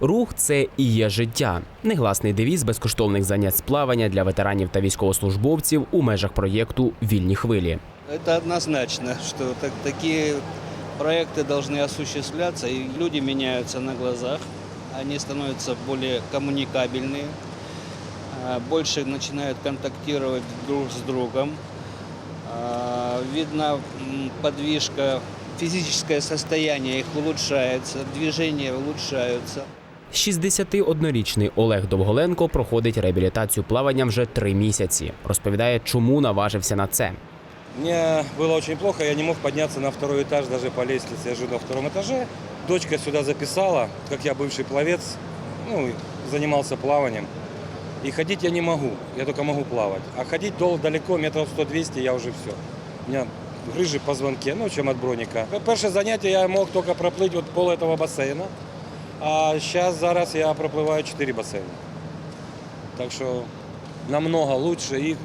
Рух це і є життя. Негласний девіз безкоштовних занять з плавання для ветеранів та військовослужбовців у межах проєкту Вільні хвилі. Это однозначно, что так- такие проекты должны осуществляться, и люди меняются на глазах, они становятся более коммуникабельные, а, больше начинают контактировать друг с другом. А, Видно, м, подвижка, физическое состояние их улучшается, движения улучшаются. 61-річний Олег Довголенко проходить реабілітацію плавання вже три місяці. Розповідає, чому наважився на це. Мне было очень плохо, я не мог подняться на второй этаж, даже по лестнице. Я живу на втором этаже. Дочка сюда записала, как я бывший пловец, ну, занимался плаванием. И ходить я не могу, я только могу плавать. А ходить дол- далеко, метров 100-200, я уже все. У меня грыжи в позвонке, ну, чем от броника. Перше заняття я мог только проплыть вот пол этого бассейна. А сейчас, зараз я проплываю 4 бассейна. Так что намного лучше и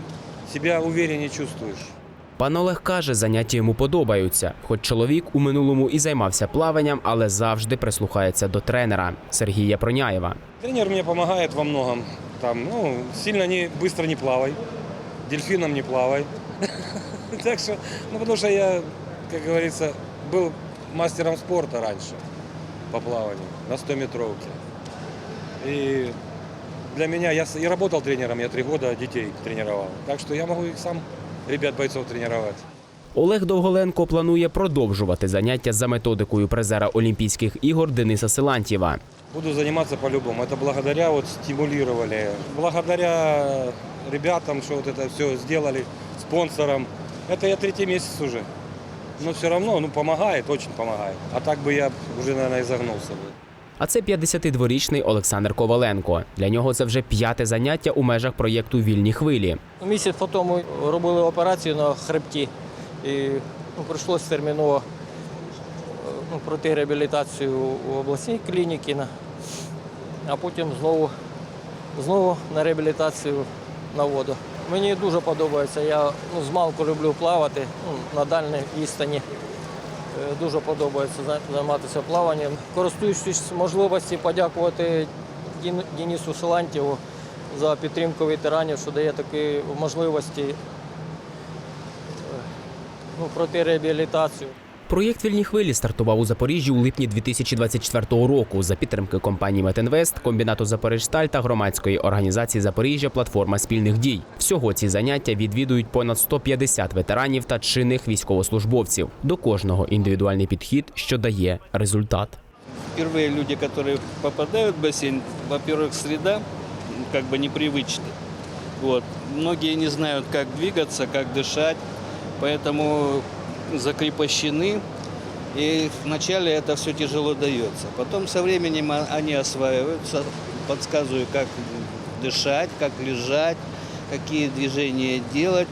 себя увереннее чувствуешь. Пан Олег каже, заняття йому подобаються. Хоч чоловік у минулому і займався плаванням, але завжди прислухається до тренера Сергія Проняєва. Тренер мне помогает во многом. Там, ну, сильно не, быстро не плавай, дельфином не плавай. Так что, ну, потому что я, как говорится, был мастером спорта раньше по плаванию на 100-метровке. И для меня, я, с- я работал тренером, я три года детей тренировал. Так что я могу их сам, ребят, бойцов тренировать. Олег Довголенко планує продовжувати заняття за методикою призера Олімпійських ігор Дениса Силантьєва. Буду заниматься по-любому. Это благодаря вот стимулировали, благодаря ребятам, что вот это все сделали, спонсорам. Это я третий месяц уже. Но все равно, ну, помогает, очень помогает. А так бы я уже, наверное, и загнулся бы. А це 52-річний Олександр Коваленко. Для нього це вже п'яте заняття у межах проєкту Вільні хвилі. Місяць по тому робили операцію на хребті і ну, прийшлося терміново ну, пройти реабілітацію у обласній клініці, а потім знову, знову на реабілітацію на воду. Мені дуже подобається. Я ну, з малку люблю плавати ну, на дальній відстані. Е, Дуже подобається займатися плаванням. Користуючись можливості подякувати Дін- Денису Силантьєву за підтримку ветеранів, що дає такі можливості е, ну, пройти реабілітацію. Проєкт Вільні хвилі стартував у Запоріжжі у липні 2024 року за підтримки компанії Метинвест, комбінату Запоріжсталь та громадської організації Запоріжжя Платформа спільних дій. Всього ці заняття відвідують понад 150 ветеранів та чинних військовослужбовців. До кожного індивідуальний підхід, що дає результат. Впервые люди, которые попадают в бассейн, во-первых, среда м, как бы непривычная. Вот. Многие не знают, как двигаться, как дышать, поэтому закрепощены. И вначале это все тяжело дается. Потом со временем они осваиваются, подсказываю, как дышать, как лежать, какие движения делать.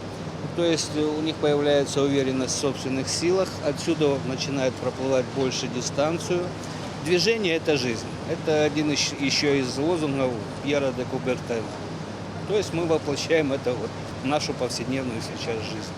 То есть у них появляется уверенность в собственных силах, отсюда начинают проплывать больше дистанцию. Движение – это жизнь. Это один ещ- еще из лозунгов Пьера де Кубертена. То есть мы воплощаем это вот в нашу повседневную сейчас жизнь.